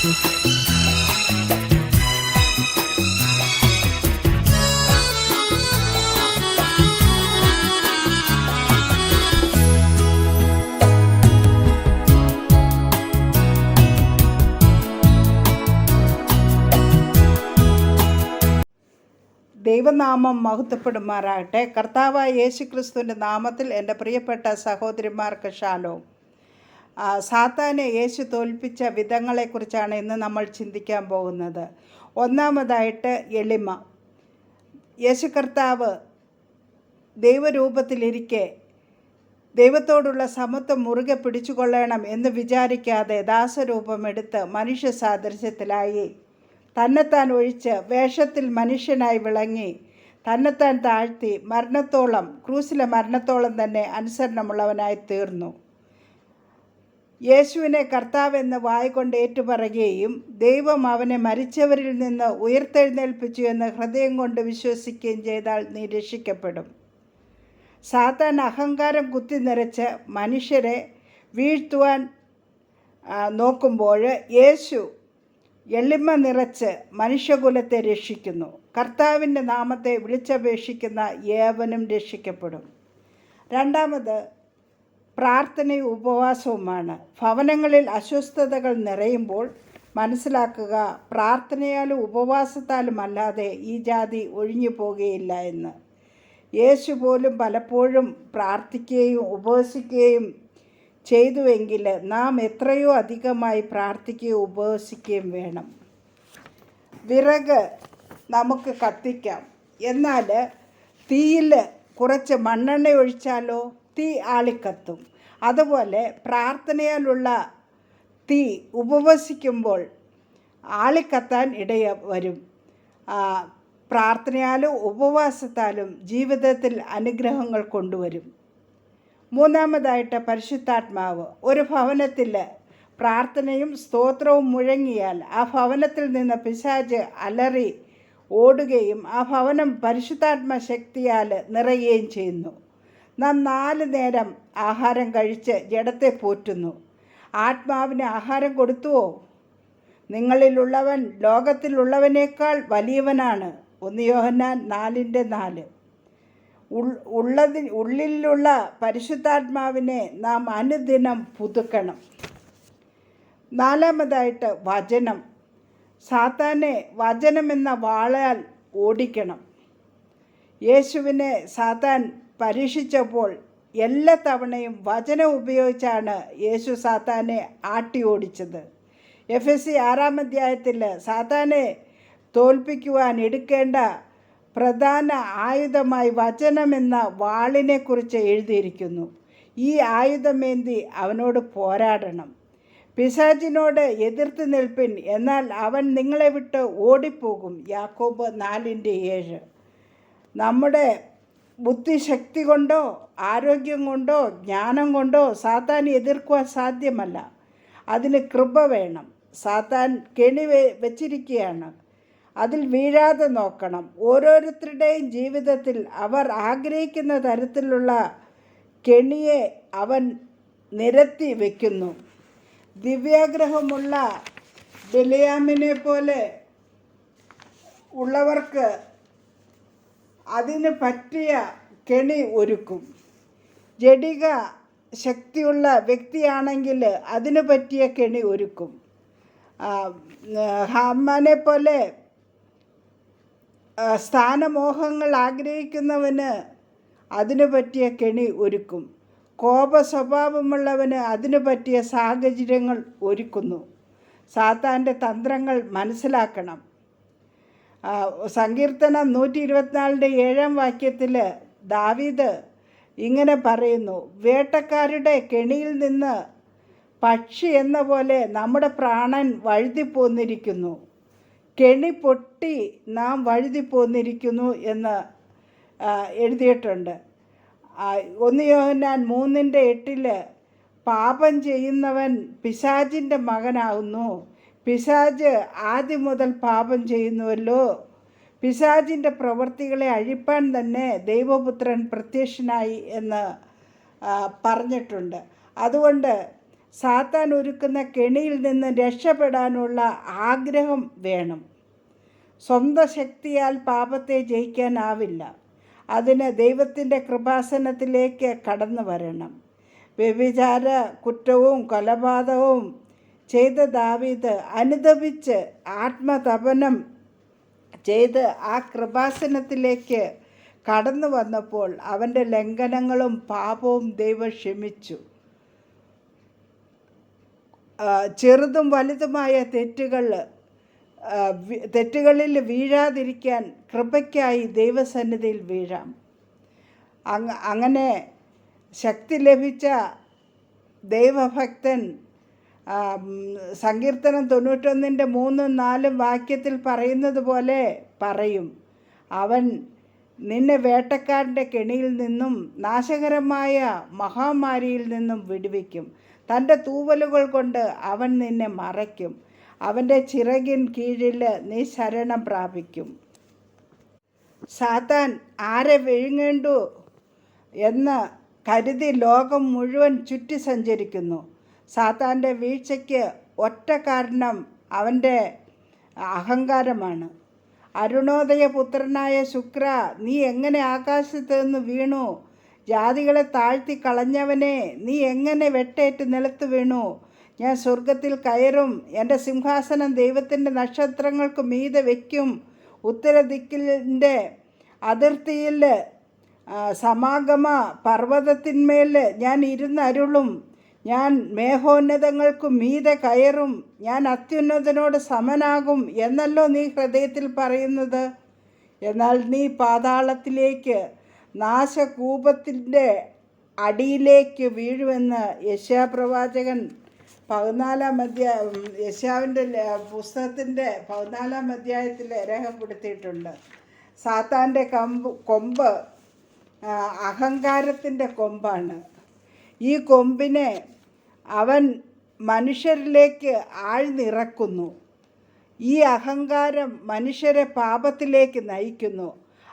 ദൈവനാമം മഹത്വപ്പെടുമാറാകട്ടെ. കർത്താവായ യേശുക്രിസ്തുവിന്റെ നാമത്തിൽ എന്റെ പ്രിയപ്പെട്ട സഹോദരിമാർക്ക് ഷാലോ സാത്താനെ യേശു തോൽപ്പിച്ച വിധങ്ങളെക്കുറിച്ചാണ് ഇന്ന് നമ്മൾ ചിന്തിക്കാൻ പോകുന്നത്. ഒന്നാമതായിട്ട് എളിമ. യേശു കർത്താവ് ദൈവരൂപത്തിലിരിക്കെ ദൈവത്തോടുള്ള സമത്വം മുറുകെ പിടിച്ചുകൊള്ളണം എന്ന് വിചാരിക്കാതെ ദാസരൂപമെടുത്ത് മനുഷ്യ സാദൃശ്യത്തിലായി. തന്നെത്താൻ ഒഴിച്ച് വേഷത്തിൽ മനുഷ്യനായി വിളങ്ങി. തന്നെത്താൻ താഴ്ത്തി മരണത്തോളം ക്രൂസിലെ മരണത്തോളം തന്നെ അനുസരണമുള്ളവനായി തീർന്നു. യേശുവിനെ കർത്താവെന്ന് വായിക്കൊണ്ട് ഏറ്റുപറയുകയും ദൈവം അവനെ മരിച്ചവരിൽ നിന്ന് ഉയർത്തെഴുന്നേൽപ്പിച്ചു എന്ന് ഹൃദയം കൊണ്ട് വിശ്വസിക്കുകയും ചെയ്താൽ നീ രക്ഷിക്കപ്പെടും. സാത്താൻ അഹങ്കാരം കുത്തി നിറച്ച് മനുഷ്യരെ വീഴ്ത്തുവാൻ നോക്കുമ്പോൾ യേശു എളിമ നിറച്ച് മനുഷ്യകുലത്തെ രക്ഷിക്കുന്നു. കർത്താവിന്റെ നാമത്തെ വിളിച്ചപേക്ഷിക്കുന്ന ഏവനും രക്ഷിക്കപ്പെടും. രണ്ടാമത് പ്രാർത്ഥനയും ഉപവാസവുമാണ്. ഭവനങ്ങളിൽ അസ്വസ്ഥതകൾ നിറയുമ്പോൾ മനസ്സിലാക്കുക പ്രാർത്ഥനയാലും ഉപവാസത്താലും അല്ലാതെ ഈ ജാതി ഒഴിഞ്ഞു പോകുകയില്ല എന്ന്. യേശു പോലും പലപ്പോഴും പ്രാർത്ഥിക്കുകയും ഉപവസിക്കുകയും ചെയ്തുവെങ്കിൽ നാം എത്രയോ അധികമായി പ്രാർത്ഥിക്കുകയും ഉപവസിക്കുകയും വേണം. വിറക് നമുക്ക് കത്തിക്കാം. എന്നാൽ തീയിൽ കുറച്ച് മണ്ണെണ്ണ ഒഴിച്ചാലോ? തീ ആളിക്കത്തും. അതുപോലെ പ്രാർത്ഥനയിലുള്ള തീ ഉപവസിക്കുമ്പോൾ ആളിക്കത്താൻ ഇടയ വരും. പ്രാർത്ഥനയാലും ഉപവാസത്താലും ജീവിതത്തിൽ അനുഗ്രഹങ്ങൾ കൊണ്ടുവരും. മൂന്നാമതായിട്ട് പരിശുദ്ധാത്മാവ് ഒരു ഭവനത്തിൽ പ്രാർത്ഥനയും സ്തോത്രവും മുഴങ്ങിയാൽ ആ ഭവനത്തിൽ നിന്ന് പിശാജ് അലറി ഓടുകയും ആ ഭവനം പരിശുദ്ധാത്മ ശക്തിയാൽ നിറയുകയും ചെയ്യുന്നു. നാം നാല് നേരം ആഹാരം കഴിച്ച് ജഡത്തെ പോറ്റുന്നു. ആത്മാവിന് ആഹാരം കൊടുത്തുവോ? നിങ്ങളിലുള്ളവൻ ലോകത്തിലുള്ളവനേക്കാൾ വലിയവനാണ്. ഒന്ന് യോഹന്നാൻ നാലിന്റെ നാല്. ഉള്ളതി ഉള്ളിലുള്ള പരിശുദ്ധാത്മാവിനെ നാം അനുദിനം പുതുക്കണം. നാലാമതായിട്ട് വചനം. സാത്താനെ വചനമെന്ന വാളാൽ ഓടിക്കണം. യേശുവിനെ സാത്താൻ പരീക്ഷിച്ചപ്പോൾ എല്ലാ തവണയും വചനം ഉപയോഗിച്ചാണ് യേശു സാത്താനെ ആട്ടി ഓടിച്ചത് എഫ് എസ് സി ആറാം അധ്യായത്തിൽ സാത്താനെ തോൽപ്പിക്കുവാൻ എടുക്കേണ്ട പ്രധാന ആയുധമായി വചനമെന്ന വാളിനെക്കുറിച്ച് എഴുതിയിരിക്കുന്നു. ഈ ആയുധമേന്തി അവനോട് പോരാടണം. പിശാചിനോട് എതിർത്ത് നിൽപ്പിൻ എന്നാൽ അവൻ നിങ്ങളെ വിട്ട് ഓടിപ്പോകും. യാക്കോബ് നാലിന്റെ ഏഴ്. നമ്മുടെ ബുദ്ധിശക്തി കൊണ്ടോ ആരോഗ്യം കൊണ്ടോ ജ്ഞാനം കൊണ്ടോ സാത്താൻ എതിർക്കുവാൻ സാധ്യമല്ല. അതിന് കൃപ വേണം. സാത്താൻ കെണി വെച്ചിരിക്കുകയാണ്. അതിൽ വീഴാതെ നോക്കണം. ഓരോരുത്തരുടെയും ജീവിതത്തിൽ അവർ ആഗ്രഹിക്കുന്ന തരത്തിലുള്ള കെണിയെ അവൻ നിരത്തി വയ്ക്കുന്നു ദിവ്യാഗ്രഹമുള്ള ബലിയാമിനെ പോലെ ഉള്ളവർക്ക് അതിന് പറ്റിയ കെണി ഒരുക്കും. ജഡിക ശക്തിയുള്ള വ്യക്തിയാണെങ്കിൽ അതിന് പറ്റിയ കെണി ഒരുക്കും. ഹാമാനെ പോലെ സ്ഥാനമോഹങ്ങൾ ആഗ്രഹിക്കുന്നവന് അതിന് പറ്റിയ കെണി ഒരുക്കും. കോപ സ്വഭാവമുള്ളവന് അതിന് പറ്റിയ സാഹചര്യങ്ങൾ ഒരുക്കുന്നു. സാത്താന്റെ തന്ത്രങ്ങൾ മനസ്സിലാക്കണം. സങ്കീർത്തനം നൂറ്റി ഇരുപത്തിനാലിന്റെ ഏഴാം വാക്യത്തിൽ ദാവീദ് ഇങ്ങനെ പറയുന്നു വേട്ടക്കാരുടെ കെണിയിൽ നിന്ന് പക്ഷി എന്ന പോലെ നമ്മുടെ പ്രാണൻ വഴുതിപ്പോന്നിരിക്കുന്നു കെണി പൊട്ടി നാം വഴുതിപ്പോന്നിരിക്കുന്നു എന്ന് എഴുതിയിട്ടുണ്ട്. ഒന്ന് യോഹന്നാൻ മൂന്നിന്റെ എട്ടിൽ പാപം ചെയ്യുന്നവൻ പിശാചിന്റെ മകനാകുന്നു. പിശാജ് ആദ്യം മുതൽ പാപം ചെയ്യുന്നുവല്ലോ. പിശാജിന്റെ പ്രവൃത്തികളെ അഴിപ്പാൻ തന്നെ ദൈവപുത്രൻ പ്രത്യക്ഷനായി എന്ന് പറഞ്ഞിട്ടുണ്ട്. അതുകൊണ്ട് സാത്താൻ ഒരുക്കുന്ന കെണിയിൽ നിന്ന് രക്ഷപ്പെടാനുള്ള ആഗ്രഹം വേണം. സ്വന്തം ശക്തിയാൽ പാപത്തെ ജയിക്കാനാവില്ല. അതിന് ദൈവത്തിന്റെ കൃപാസനത്തിലേക്ക് കടന്നു വരണം. വ്യഭിചാര കുറ്റവും കൊലപാതകവും ചെയ്ത ദാവീദ് അനുദപിച്ച് ആത്മതപനം ചെയ്ത് ആ കൃപാസനത്തിലേക്ക് കടന്നു വന്നപ്പോൾ അവന്റെ ലംഘനങ്ങളും പാപവും ദൈവം ക്ഷമിച്ചു. ചെറുതും വലുതുമായ തെറ്റുകൾ തെറ്റുകളിൽ വീഴാതിരിക്കാൻ കൃപയ്ക്കായി ദൈവസന്നിധിയിൽ വീഴാം. അങ്ങ അങ്ങനെ ശക്തി ലഭിച്ച ദൈവഭക്തൻ സങ്കീർത്തനം തൊണ്ണൂറ്റൊന്നിന്റെ മൂന്നും നാലും വാക്യത്തിൽ പറയുന്നത് പോലെ പറയും. അവൻ നിന്നെ വേട്ടക്കാരന്റെ കെണിയിൽ നിന്നും നാശകരമായ മഹാമാരിയിൽ നിന്നും വിടുവിക്കും. തന്റെ തൂവലുകൾ കൊണ്ട് അവൻ നിന്നെ മറയ്ക്കും. അവന്റെ ചിറകിൻ കീഴിൽ നീ ശരണം പ്രാപിക്കും. സാത്താൻ ആരെ വിഴുങ്ങേണ്ടു? എന്ന് കരുതി ലോകം മുഴുവൻ ചുറ്റി സഞ്ചരിക്കുന്നു സാത്താന്റെ വീഴ്ചയ്ക്ക് ഒറ്റ കാരണം അവന്റെ അഹങ്കാരമാണ്. അരുണോദയ പുത്രനായ ശുക്ര നീ എങ്ങനെ ആകാശത്ത് നിന്ന് വീണു? ജാതികളെ താഴ്ത്തി കളഞ്ഞവനെ നീ എങ്ങനെ വെട്ടേറ്റ് നിലത്ത് വീണു? ഞാൻ സ്വർഗത്തിൽ കയറും എന്റെ സിംഹാസനം ദൈവത്തിന്റെ നക്ഷത്രങ്ങൾക്ക് മീതെ വയ്ക്കും. ഉത്തരദിക്കിന്റെ അതിർത്തിയിൽ സമാഗമ പർവതത്തിന്മേൽ ഞാൻ ഇരുന്നരുളും ഞാൻ മേഘോന്നതങ്ങൾക്ക് മീതെ കയറും. ഞാൻ അത്യുന്നതനോട് സമനാകും എന്നല്ലോ നീ ഹൃദയത്തിൽ പറയുന്നത്. എന്നാൽ നീ പാതാളത്തിലേക്ക് നാശകൂപത്തിന്റെ അടിയിലേക്ക് വീഴുമെന്ന് യശ്യാപ്രവാചകൻ പതിനാലാം അധ്യായ യശ്യാവിന്റെ പുസ്തകത്തിന്റെ പതിനാലാം അധ്യായത്തിൽ രേഖപ്പെടുത്തിയിട്ടുണ്ട് സാത്താന്റെ കമ്പ് കൊമ്പ് അഹങ്കാരത്തിന്റെ കൊമ്പാണ്. ഈ കൊമ്പിനെ അവൻ മനുഷ്യരിലേക്ക് ആഴ്ന്നിറക്കുന്നു. ഈ അഹങ്കാരം മനുഷ്യരെ പാപത്തിലേക്ക് നയിക്കുന്നു.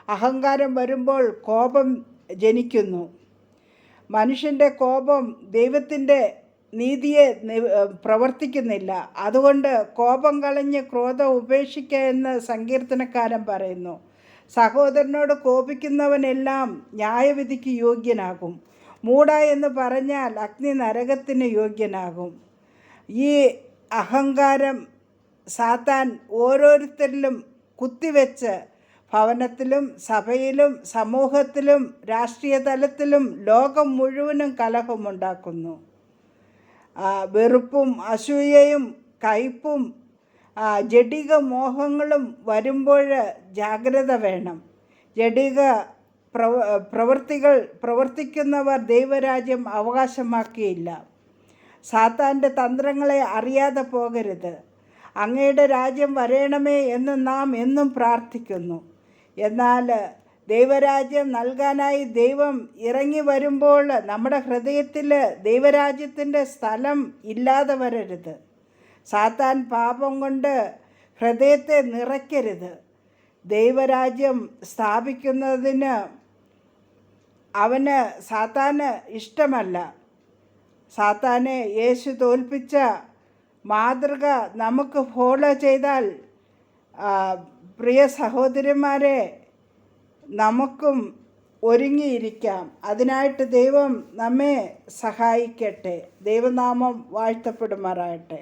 അഹങ്കാരം വരുമ്പോൾ കോപം ജനിക്കുന്നു. മനുഷ്യന്റെ കോപം ദൈവത്തിന്റെ നീതിയെ പ്രവർത്തിക്കുന്നില്ല. അതുകൊണ്ട് കോപം കളഞ്ഞ് ക്രോധം ഉപേക്ഷിക്കുക എന്ന് സങ്കീർത്തനക്കാരൻ പറയുന്നു. സഹോദരനോട് കോപിക്കുന്നവനെല്ലാം ന്യായവിധിക്ക് യോഗ്യനാകും. മൂട എന്ന് പറഞ്ഞാൽ അഗ്നി നരകത്തിന് യോഗ്യനാകും. ഈ അഹങ്കാരം സാത്താൻ ഓരോരുത്തരിലും കുത്തിവെച്ച് ഭവനത്തിലും സഭയിലും സമൂഹത്തിലും രാഷ്ട്രീയ തലത്തിലും ലോകം മുഴുവനും കലഹമുണ്ടാക്കുന്നു. വെറുപ്പും അസൂയയും കയ്പും ജഡിക മോഹങ്ങളും വരുമ്പോൾ ജാഗ്രത വേണം. ജഡിക പ്രവ പ്രവൃത്തികൾ പ്രവർത്തിക്കുന്നവർ ദൈവരാജ്യം അവകാശമാക്കിയില്ല. സാത്താന്റെ തന്ത്രങ്ങളെ അറിയാതെ പോകരുത്. അങ്ങയുടെ രാജ്യം വരേണമേ എന്ന് നാം എന്നും പ്രാർത്ഥിക്കുന്നു. എന്നാൽ ദൈവരാജ്യം നൽകാനായി ദൈവം ഇറങ്ങി വരുമ്പോൾ നമ്മുടെ ഹൃദയത്തിൽ ദൈവരാജ്യത്തിന്റെ സ്ഥലം ഇല്ലാതെ വരരുത്. സാത്താൻ പാപം കൊണ്ട് ഹൃദയത്തെ നിറയ്ക്കരുത്. ദൈവരാജ്യം സ്ഥാപിക്കുന്നതിന് അവന് സാത്താന് ഇഷ്ടമല്ല. സാത്താനെ യേശു തോൽപ്പിച്ച മാതൃക നമുക്ക് ഫോളോ ചെയ്താൽ പ്രിയ സഹോദരന്മാരെ നമുക്കും ഒരുങ്ങിയിരിക്കാം. അതിനായിട്ട് ദൈവം നമ്മെ സഹായിക്കട്ടെ. ദൈവനാമം വാഴ്ത്തപ്പെടുമാറാകട്ടെ.